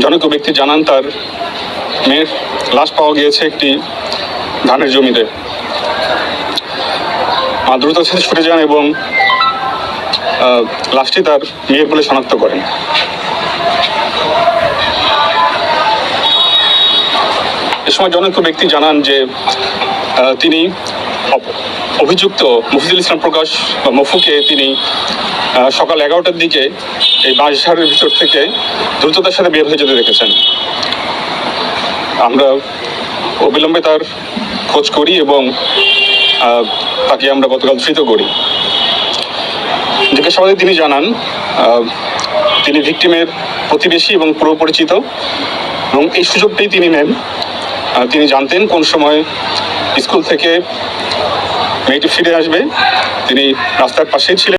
জনক ব্যক্তি জানান, তার মেয়ের লাশ পাওয়া গিয়েছে একটি ধানের জমিতে। মা সাথে ছুটে যান এবং লাশটি তার মেয়ের বলে শনাক্ত করেন। এ সময় জনক ব্যক্তি জানান যে তিনি অভিযুক্ত মফিজুল ইসলাম প্রকাশ বা মফুকে তিনি সকাল এগারোটার দিকে এই বাঁশঝাড়ের ভিতর থেকে দ্রুততার সাথে বের হয়ে যেতে দেখেছেন। আমরা অবিলম্বে তার খোঁজ করি এবং তাকে আমরা গতকাল ধৃত করি। জিজ্ঞাসাবাদে তিনি জানান তিনি ভিকটিমের প্রতিবেশী এবং পুরো পরিচিত এবং এই সুযোগটাই তিনি নেন। তিনি জানতেন কোন সময় স্কুল থেকে মেয়েটি ফিরে আসবে তিনি রাস্তার পাশেই ছিলেন।